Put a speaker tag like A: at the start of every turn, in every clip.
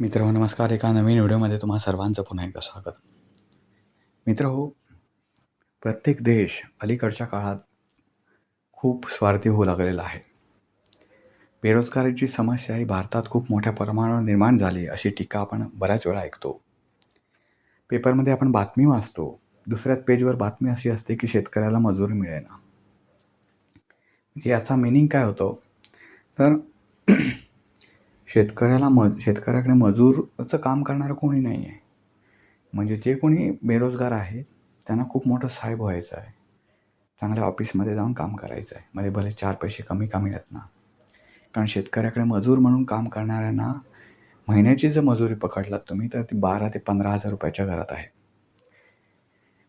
A: मित्र नमस्कार. एका नवीन व्हिडिओमध्ये तुम्हा सर्वांचं पुन्हा एकदा स्वागत. मित्र हो प्रत्येक देश अलीकडच्या काळात खूप स्वार्थी होऊ लागलेला आहे. बेरोजगारीची समस्या ही भारतात खूप मोठ्या प्रमाणावर निर्माण झाली अशी टीका आपण बऱ्याच वेळा ऐकतो. पेपरमध्ये आपण बातमी वाचतो. दुसऱ्याच पेजवर बातमी अशी असते की शेतकऱ्याला मजुरी मिळेना. म्हणजे याचा मिनिंग काय होतो? तर शेतकऱ्याला म शेतकऱ्याकडे मजूरचं काम करणारं कोणी नाही आहे. म्हणजे जे कोणी बेरोजगार आहेत त्यांना खूप मोठं साहेब व्हायचं आहे. चांगल्या ऑफिसमध्ये जाऊन काम करायचं आहे. मध्ये भले चार पैसे कमी का मिळत ना. कारण शेतकऱ्याकडे मजूर म्हणून काम करणाऱ्यांना महिन्याची जर मजुरी पकडलात तुम्ही तर ती बारा ते पंधरा हजार रुपयाच्या घरात आहे.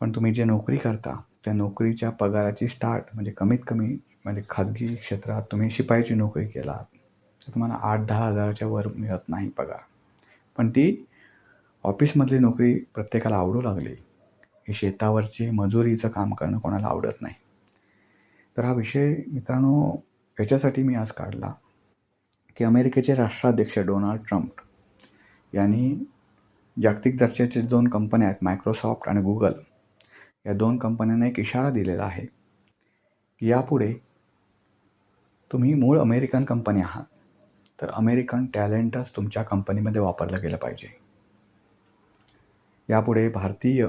A: पण तुम्ही जे नोकरी करता त्या नोकरीच्या पगाराची स्टार्ट म्हणजे कमीत कमी म्हणजे खाजगी क्षेत्रात तुम्ही शिपाईची नोकरी केलात तर तुम्हाला आठ दहा हजाराच्या वर मिळत नाही पगार. पण ती ऑफिसमधली नोकरी प्रत्येकाला आवडू लागली. ही शेतावरची मजुरीचं काम करणं कोणाला आवडत नाही. तर हा विषय मित्रांनो याच्यासाठी मी आज काढला की अमेरिकेचे राष्ट्राध्यक्ष डोनाल्ड ट्रम्प यांनी जागतिक दर्जाचे दोन कंपन्या आहेत मायक्रोसॉफ्ट आणि गुगल या दोन कंपन्यांना एक इशारा दिलेला आहे की यापुढे तुम्ही मूळ अमेरिकन कंपनी आहात. तर अमेरिकन टॅलेंटच तुमच्या कंपनीमध्ये वापरलं गेलं पाहिजे. यापुढे भारतीय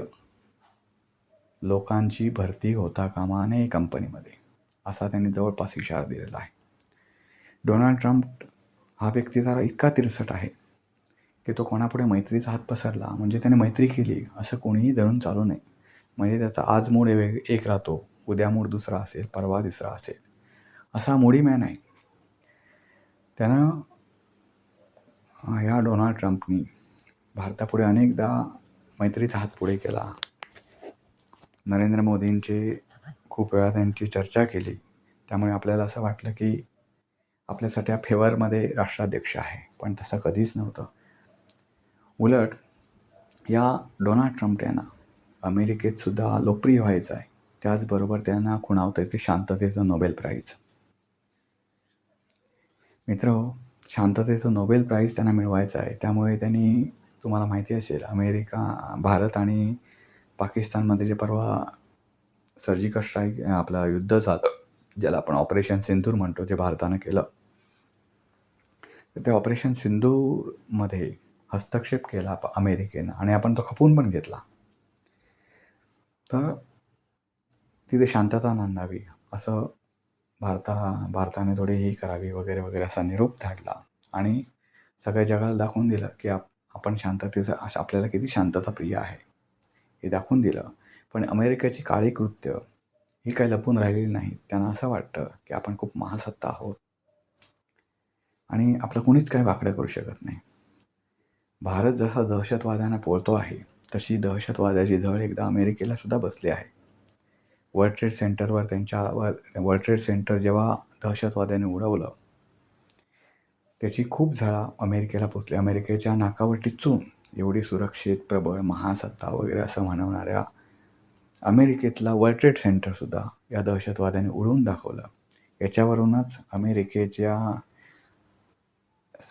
A: लोकांची भरती होता कामा नये कंपनीमध्ये असा त्यांनी जवळपास इशारा दिलेला आहे. डोनाल्ड ट्रम्प हा व्यक्ती जरा इतका तिरसट आहे की तो कोणापुढे मैत्रीचा हात पसरला म्हणजे त्याने मैत्री केली असं कोणीही धरून चालू नये. म्हणजे त्याचा आज मूड वेग एक राहतो उद्या मूड दुसरा असेल परवा तिसरा असेल असा मुडी मॅन आहे. त्यानं या डोनाल्ड ट्रम्पनी भारतापुढे अनेकदा मैत्रीचा हात पुढे केला. नरेंद्र मोदींचे खूप वेळा त्यांची चर्चा केली. त्यामुळे आपल्याला असं वाटलं की आपल्यासाठी हा फेवरमध्ये राष्ट्राध्यक्ष आहे. पण तसं कधीच नव्हतं. उलट या डोनाल्ड ट्रम्प यांना अमेरिकेतसुद्धा लोकप्रिय व्हायचं आहे. त्याचबरोबर त्यांना खुणावतं आहे ते शांततेचं नोबेल प्राईज. मित्र हो. शांततेचं नोबेल प्राईज त्यांना मिळवायचं आहे. त्यामुळे त्यांनी तुम्हाला माहिती असेल अमेरिका भारत आणि पाकिस्तानमध्ये जे परवा सर्जिकल स्ट्राईक आपलं युद्ध झालं ज्याला आपण ऑपरेशन सिंधूर म्हणतो जे भारतानं केलं. तर ते ऑपरेशन सिंधूमध्ये हस्तक्षेप केला अमेरिकेनं आणि आपण तो खपून पण घेतला. तर तिथे शांतता नांदावी असं भारता भारताने थोडी ही करावी वगैरे वगैरे असा निरोप धाडला. आणि सगळ्या जगाला दाखवून दिलं की आप आपण शांततेचं अशा आपल्याला किती शांतता प्रिय आहे. हे दाखवून दिलं. पण अमेरिकेची काळी कृत्य ही काही लपून राहिलेली नाही. त्यांना असं वाटतं की आपण खूप महासत्ता आहोत. आणि आपलं कोणीच काही वाकडं करू शकत नाही. भारत जसा दहशतवाद्यांना पोळतो आहे तशी दहशतवादाची झळ एकदा अमेरिकेला सुद्धा बसली आहे. वर्ल्ड ट्रेड सेंटरवर त्यांच्यावर वर्ल्ड ट्रेड सेंटर जेव्हा दहशतवाद्याने उडवलं त्याची खूप झळा अमेरिकेला पोचली. अमेरिकेच्या नाकावर टिचून एवढी सुरक्षित प्रबळ महासत्ता वगैरे असं म्हणवणाऱ्या अमेरिकेतला वर्ल्ड ट्रेड सेंटरसुद्धा या दहशतवाद्याने उडवून दाखवलं. याच्यावरूनच अमेरिकेच्या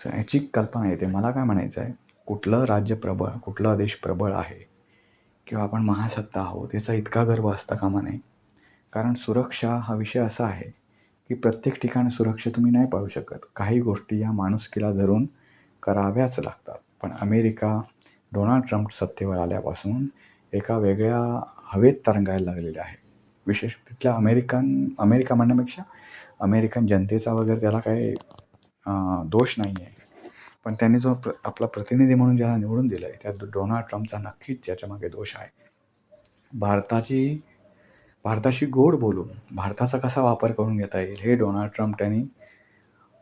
A: ह्याची कल्पना येते. मला काय म्हणायचं आहे कुठलं राज्य प्रबळ कुठला देश प्रबळ आहे किंवा आपण महासत्ता आहोत याचा इतका गर्व असता कामा नये. कारण सुरक्षा हा विषय असा आहे की प्रत्येक ठिकाणी सुरक्षा तुम्ही नाही पाळू शकत. काही गोष्टी या माणुसकीला धरून कराव्याच लागतात. पण अमेरिका डोनाल्ड ट्रम्प सत्तेवर आल्यापासून एका वेगळ्या हवेत तरंगायला लागलेले आहे. विशेष तिथल्या अमेरिकन अमेरिका म्हणण्यापेक्षा अमेरिकन जनतेचा वगैरे त्याला काही दोष नाही आहे पण त्यांनी जो प्र आपला प्रतिनिधी म्हणून ज्याला निवडून दिलं आहे त्यात डोनाल्ड ट्रम्पचा नक्कीच त्याच्यामागे दोष आहे. भारताची भारताशी गोड बोलून भारताचा कसा वापर करून घेता येईल हे डोनाल्ड ट्रम्प यांनी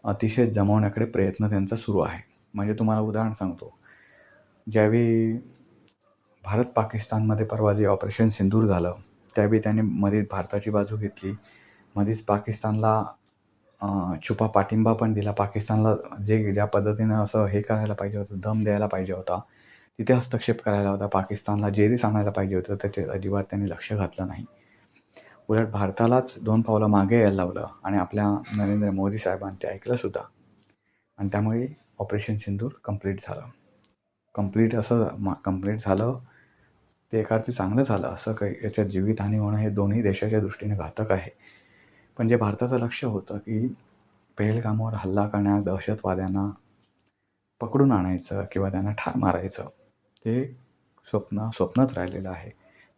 A: अतिशय जमवण्याकडे प्रयत्न त्यांचा सुरू आहे. म्हणजे तुम्हाला उदाहरण सांगतो. ज्यावेळी भारत पाकिस्तानमध्ये परवा जे ऑपरेशन सिंदूर झालं त्यावेळी त्याने मध्येच भारताची बाजू घेतली. मध्येच पाकिस्तानला छुपा पाठिंबा पण दिला. पाकिस्तानला जे ज्या पद्धतीनं असं हे करायला पाहिजे होतं दम द्यायला पाहिजे होता तिथे हस्तक्षेप करायला होता. पाकिस्तानला जेरीस आणायला पाहिजे होतं त्याचे अजिबात त्यांनी लक्ष घातलं नाही. उलट भारतालाच दोन पावलं मागे यायला लावलं आणि आपल्या नरेंद्र मोदी साहेबांनी ते ऐकलं सुद्धा. आणि त्यामुळे ऑपरेशन सिंदूर कंप्लीट झालं. कंप्लीट असं मा कंप्लीट झालं. ते एका अर्थी चांगलं झालं. असं काही याच्यात जीवितहानी होणं हे दोन्ही देशाच्या दृष्टीने घातक आहे. पण जे भारताचं लक्ष होतं की पहलगामावर हल्ला करणाऱ्या दहशतवाद्यांना पकडून आणायचं किंवा त्यांना ठार मारायचं ते स्वप्न स्वप्नच राहिलेलं आहे.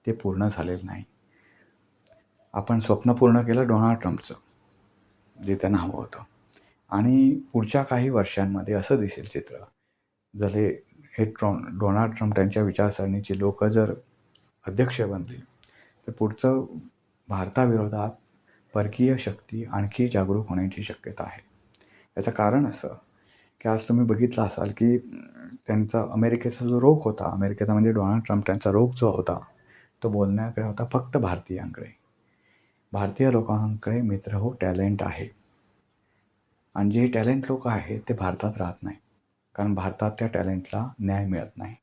A: ते पूर्ण झालेलं नाही. आपण स्वप्न पूर्ण केलं डोनाल्ड ट्रम्पचं जे त्यांना हवं होतं. आणि पुढच्या काही वर्षांमध्ये असं दिसेल चित्र जले हे ट्रॉ डोनाल्ड ट्रम्प त्यांच्या विचारसरणीची लोक जर अध्यक्ष बनली तर पुढचं भारताविरोधात परकीय शक्ती आणखी जागरूक होण्याची शक्यता आहे. याचं कारण असं की आज तुम्ही बघितलं असाल की त्यांचा अमेरिकेचा जो रोग होता अमेरिकेचा म्हणजे डोनाल्ड ट्रम्प त्यांचा रोग जो होता तो बोलण्याकडे होता फक्त भारतीयांकडे. भारतीय लोकांकडे मित्र हो टॅलेंट आहे. आणि जे टॅलेंट लोक आहेत ते भारतात राहत नाही. कारण भारतात त्या टॅलेंटला न्याय मिळत नाही.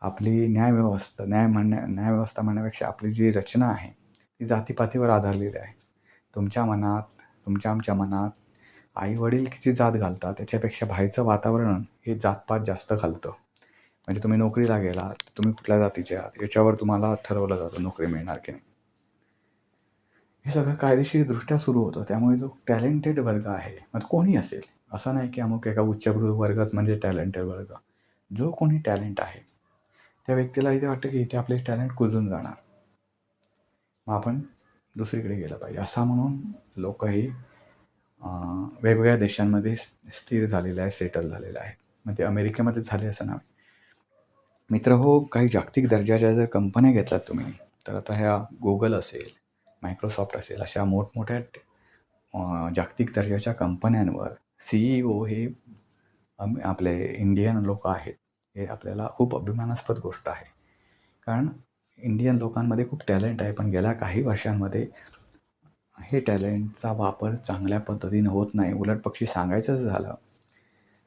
A: आपली न्यायव्यवस्था न्याय म्हणण्या न्यायव्यवस्था म्हणण्यापेक्षा आपली जी रचना आहे ती जातीपातीवर आधारलेली आहे. तुमच्या मनात तुमच्या आमच्या मनात आई वडील किती जात घालतात त्याच्यापेक्षा बाहेरचं वातावरण हे जातपात जास्त घालतं. म्हणजे तुम्ही नोकरीला गेलात तुम्ही कुठल्या जातीचे आहात याच्यावर तुम्हाला ठरवलं जातं नोकरी मिळणार की नाही. हे सगळं कायदेशीरदृष्ट्या सुरू होतं. त्यामुळे जो टॅलेंटेड वर्ग आहे मग कोणी असेल? असं नाही की अमुक एका उच्चभ्रू वर्गात म्हणजे टॅलेंटेड वर्ग. जो कोणी टॅलेंट आहे त्या व्यक्तीला इथे वाटतं की इथे आपले टॅलेंट कुजून जाणार. मग आपण दुसरीकडे गेलं पाहिजे. असा म्हणून लोकही वेगवेगळ्या देशांमध्ये स्थिर झालेले आहे सेटल झालेले आहेत. मग ते अमेरिकेमध्ये झाले असं नाही. मित्र हो काही जागतिक दर्जाच्या जर कंपन्या घेतलात तुम्ही तर आता ह्या गुगल असेल मायक्रोसॉफ्ट असेल अशा मोठमोठ्या जागतिक दर्जाच्या कंपन्यांवर सी ई ओ हे आपले इंडियन लोक आहेत. हे आपल्याला खूप अभिमानास्पद गोष्ट आहे. कारण इंडियन लोकांमध्ये खूप टॅलेंट आहे पण गेल्या काही वर्षांमध्ये हे टॅलेंटचा वापर चांगल्या पद्धतीने होत नाही. उलट पक्षी सांगायचंच झालं.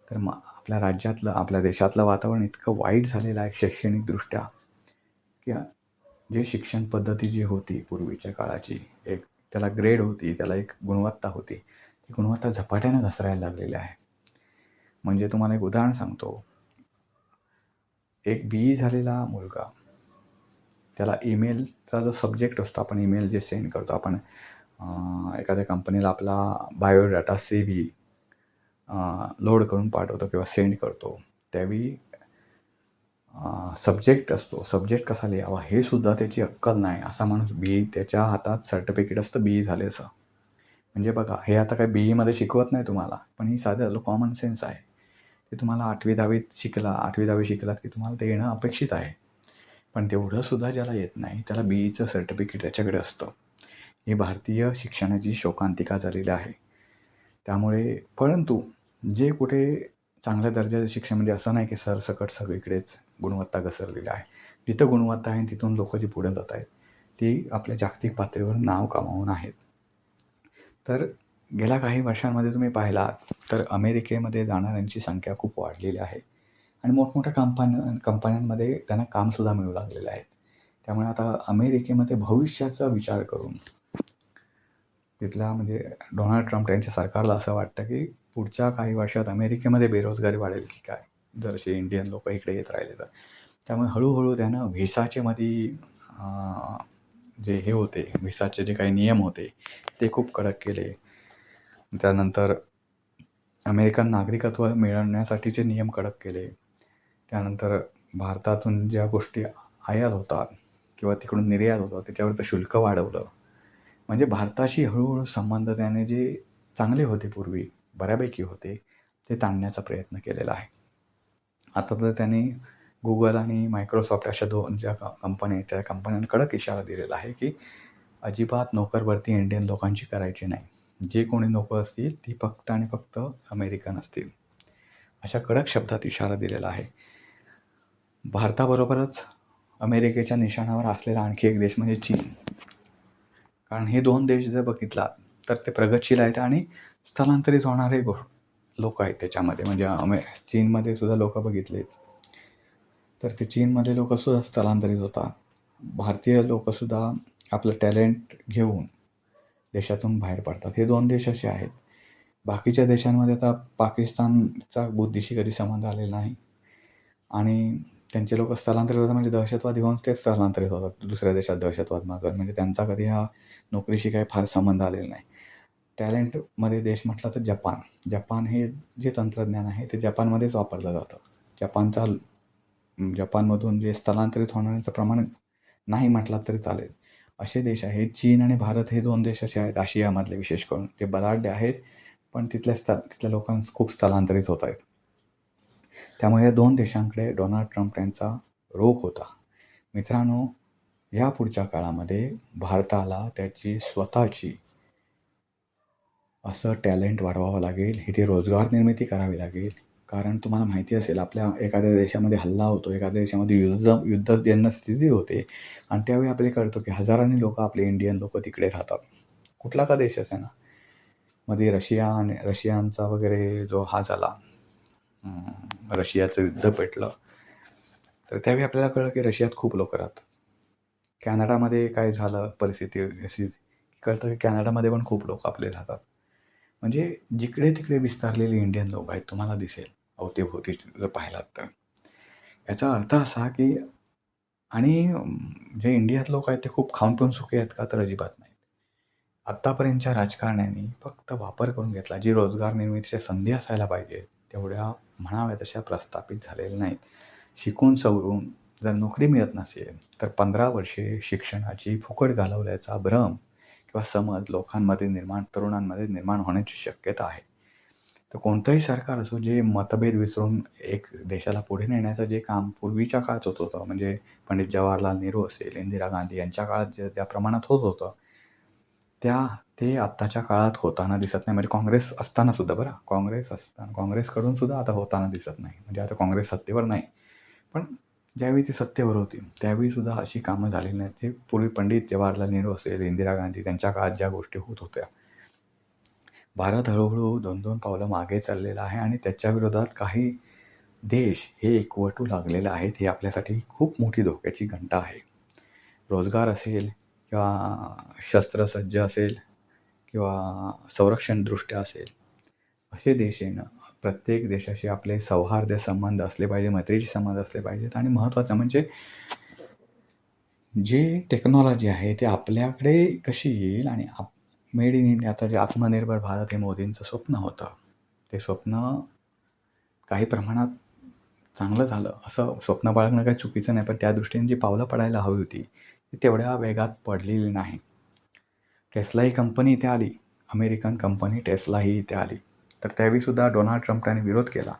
A: तर मग आपल्या राज्यातलं आपल्या देशातलं वातावरण इतकं वाईट झालेलं आहे शैक्षणिकदृष्ट्या. की जे शिक्षण पद्धती जी होती पूर्वीच्या काळाची एक त्याला ग्रेड होती त्याला एक गुणवत्ता होती ती गुणवत्ता झपाट्यानं घसरायला लागलेली आहे. म्हणजे तुम्हाला एक उदाहरण सांगतो. एक बी ई झालेला मुलगा त्याला ईमेलचा जो सब्जेक्ट असतो आपण ईमेल जे सेंड करतो आपण एखाद्या कंपनीला आपला बायोडाटा सी बी लोड करून पाठवतो किंवा सेंड करतो त्यावेळी सब्जेक्ट असतो. सब्जेक्ट कसा लिहावा? हे सुद्धा त्याची अक्कल नाही. असा माणूस बी त्याच्या हातात सर्टिफिकेट असतं बी झाले असं. म्हणजे बघा हे आता काही बी ईमध्ये शिकवत नाही तुम्हाला पण ही साधं कॉमन सेन्स आहे. ते तुम्हाला आठवी दहावीत शिकला आठवी दहावी शिकलात की तुम्हाला ते येणं अपेक्षित आहे. पण तेवढंसुद्धा ज्याला येत नाही त्याला बी ईचं सर्टिफिकेट त्याच्याकडे असतं. ही भारतीय शिक्षणाची शोकांतिका झालेली आहे. त्यामुळे परंतु जे कुठे चांगल्या दर्जाच्या शिक्षण म्हणजे असं नाही की सरसकट सगळीकडेच गुणवत्ता घसरलेली आहे. जिथं गुणवत्ता आहे तिथून लोकं जी पुढे जात आहेत ती आपल्या जागतिक पातळीवर नाव कमावून आहेत. तर गेल्या काही वर्षांमध्ये तुम्ही पाहिलात तर अमेरिकेमध्ये जाणाऱ्यांची संख्या खूप वाढलेली आहे. आणि मोठमोठ्या कंपन्या कंपन्यांमध्ये त्यांना कामसुद्धा मिळू लागलेलं आहे त्यामुळे आता अमेरिकेमध्ये भविष्याचा विचार करून तिथला म्हणजे डोनाल्ड ट्रम्प यांच्या सरकारला असं वाटतं की पुढच्या काही वर्षात अमेरिकेमध्ये बेरोजगारी वाढेल की काय? जर असे इंडियन लोक इकडे येत राहिले तर. त्यामुळे हळूहळू त्यानं व्हिसाचे मध्ये जे हे होते व्हिसाचे जे काही नियम होते ते खूप कडक केले. त्यानंतर अमेरिकन नागरिकत्व मिळवण्यासाठीचे नियम कडक केले. त्यानंतर भारतातून ज्या गोष्टी आयात होतात किंवा तिकडून निर्यात होतात त्याच्यावरचं शुल्क वाढवलं. म्हणजे भारताशी हळूहळू संबंध त्याने जे चांगले होते पूर्वी बऱ्यापैकी होते ते ताणण्याचा प्रयत्न केलेला आहे. आता तर त्याने गुगल आणि मायक्रोसॉफ्ट अशा दोन ज्या कंपन्या आहेत त्या कंपन्यांकडक इशारा दिलेला आहे की अजिबात नोकरभरती इंडियन लोकांची करायची नाही. जे कोणी नोकर असतील ती फक्त आणि फक्त अमेरिकन असतील. अशा कडक शब्दात इशारा दिलेला आहे. भारताबरोबरच अमेरिकेच्या निशाणावर असलेला आणखी एक देश म्हणजे चीन. कारण हे दोन देश जर बघितला तर ते प्रगतशील आहेत आणि स्थलांतरित होणारे गो लोक आहेत त्याच्यामध्ये. म्हणजे अमे चीनमध्ये सुद्धा लोक बघितले. तर ते चीनमध्ये लोकसुद्धा स्थलांतरित होतात. भारतीय लोकसुद्धा आपलं टॅलेंट घेऊन देशातून बाहेर पडतात. हे दोन देश असे आहेत. बाकीच्या देशांमध्ये आता पाकिस्तानचा बुद्धीशी कधी संबंध आलेला नाही. आणि त्यांचे लोक स्थलांतरित होतात म्हणजे दहशतवादी होऊन तेच स्थलांतरित होतात. दुसऱ्या देशात दहशतवाद मागत म्हणजे त्यांचा कधी हा नोकरीशी काही फार संबंध आलेला नाही. टॅलेंटमध्ये देश म्हटला तर जपान. जपान हे जे तंत्रज्ञान आहे ते जपानमध्येच वापरलं जातं. जपानचा जपानमधून जे स्थलांतरित होण्याचं प्रमाण नाही म्हटलं तरी चालेल. असे देश आहेत चीन आणि भारत हे दोन देश असे आहेत आशियामधले विशेष करून. ते बलाढ्य आहेत पण तिथल्या स्थ तिथल्या लोकांस खूप स्थलांतरित होत आहेत. त्यामुळे या दोन देशांकडे डोनाल्ड ट्रम्प यांचा रोख होता. मित्रांनो या पुढच्या काळामध्ये भारताला त्याची स्वतःची असं टॅलेंट वाढवावं लागेल इथे रोजगार निर्मिती करावी लागेल. कारण तुम्हाला माहिती असेल आपल्या एखाद्या देशामध्ये हल्ला होतो एखाद्या देशामध्ये युद्ध युद्ध त्यांना स्थिती होते. आणि त्यावेळी आपले कळतो की हजारांनी लोक आपले इंडियन लोक तिकडे राहतात. कुठला का देश असे ना मध्ये रशिया आणि रशियांचा वगैरे जो हा झाला रशियाचं युद्ध पेटलं. तर त्यावेळी आपल्याला कळलं की रशियात खूप लोक राहतात. कॅनडामध्ये काय झालं परिस्थिती अशी कळतं की कॅनडामध्ये पण खूप लोक आपले राहतात. म्हणजे जिकडे तिकडे विस्तारलेले इंडियन लोक आहेत तुम्हाला दिसेल. अवतीभोवती जर पाहिलात तर. याचा अर्थ असा की आणि जे इंडियात लोक आहेत ते खूप खाऊन पिऊन सुखी आहेत का तर अजिबात नाहीत आत्तापर्यंतच्या राजकारण्यांनी फक्त वापर करून घेतला. जी रोजगार निर्मितीच्या संधी असायला पाहिजेत तेवढ्या म्हणाव्या तशा प्रस्थापित झालेल्या नाहीत. शिकून सवरून जर नोकरी मिळत नसेल तर पंधरा वर्षे शिक्षणाची फुकट घालवल्याचा भ्रम किंवा समज लोकांमध्ये निर्माण तरुणांमध्ये निर्माण होण्याची शक्यता आहे. तर कोणतंही सरकार असो जे मतभेद विसरून एक देशाला पुढे नेण्याचं जे काम पूर्वीच्या काळात होत होतं म्हणजे पंडित जवाहरलाल नेहरू असेल इंदिरा गांधी यांच्या काळात जे ज्या प्रमाणात होत होतं त्या ते आत्ताच्या काळात होताना दिसत नाही. म्हणजे काँग्रेस असताना सुद्धा बरं. काँग्रेस असताना काँग्रेसकडून सुद्धा आता होताना दिसत नाही. म्हणजे आता काँग्रेस सत्तेवर नाही. पण ज्यावेळी ती सत्तेवर होती त्यावेळी सुद्धा अशी कामं झालेली नाहीत. ते पूर्वी पंडित जवाहरलाल नेहरू असेल इंदिरा गांधी त्यांच्या काळात ज्या गोष्टी होत होत्या. भारत हळूहळू दोन दोन पावलं मागे चाललेला आहे आणि त्याच्या विरोधात काही देश हे एकवटू लागलेले आहेत हे आपल्यासाठी खूप मोठी धोक्याची घंटा आहे. रोजगार असेल किंवा शस्त्रसज्ज असेल किंवा संरक्षणदृष्ट्या असेल असे देश येणं प्रत्येक देशाशी आपले सौहार्द संबंध असले पाहिजे मैत्रीचे संबंध असले पाहिजेत. आणि महत्त्वाचं म्हणजे जे टेक्नॉलॉजी आहे ते आपल्याकडे कशी येईल आणि आप मेड इन इंडिया आता जे आत्मनिर्भर भारत हे मोदींचं स्वप्न होतं ते स्वप्न काही प्रमाणात चांगलं झालं. असं स्वप्न बाळगणं काही चुकीचं नाही पण त्या दृष्टीने जी पावलं पडायला हवी होती ती तेवढ्या वेगात पडलेली नाही. टेस्ला ही कंपनी इथे आली. अमेरिकन कंपनी टेस्ला ही इथे आली. तर त्यावेळीसुद्धा डोनाल्ड ट्रम्प यांनी विरोध केला.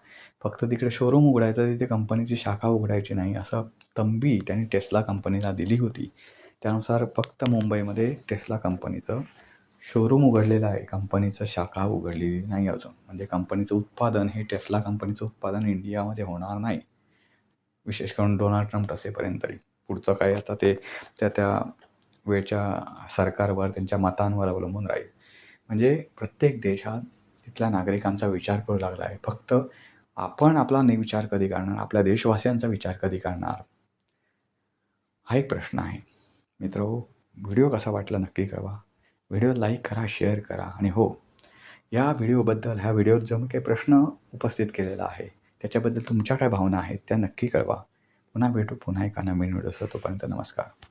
A: फक्त तिकडे शोरूम उघडायचं तिथे कंपनीची शाखा उघडायची नाही असं तंबी त्यांनी टेस्ला कंपनीला दिली होती. त्यानुसार फक्त मुंबईमध्ये टेस्ला कंपनीचं शोरूम उघडलेलं आहे. कंपनीचं शाखा उघडलेली नाही अजून. म्हणजे कंपनीचं उत्पादन हे टेस्ला कंपनीचं उत्पादन इंडियामध्ये होणार नाही. विशेष करून डोनाल्ड ट्रम्प असेपर्यंत तरी. पुढचं काय? आता ते त्या त्या वेळच्या सरकारवर त्यांच्या मतांवर अवलंबून राहील. म्हणजे प्रत्येक देश हा तिथल्या नागरिकांचा विचार करू लागला आहे. फक्त आपण आपला नाही विचार कधी करणार? आपल्या देशवासियांचा विचार कधी करणार? हा एक प्रश्न आहे. मित्र व्हिडिओ कसा वाटला नक्की कळवा. व्हिडिओ लाईक करा शेअर करा. आणि हो या व्हिडिओबद्दल ह्या व्हिडिओत जो मी काही प्रश्न उपस्थित केलेला आहे. त्याच्याबद्दल तुमच्या काय भावना आहेत त्या नक्की कळवा. पुन्हा भेटू पुन्हा एका नवीन व्हिडिओ तोपर्यंत नमस्कार.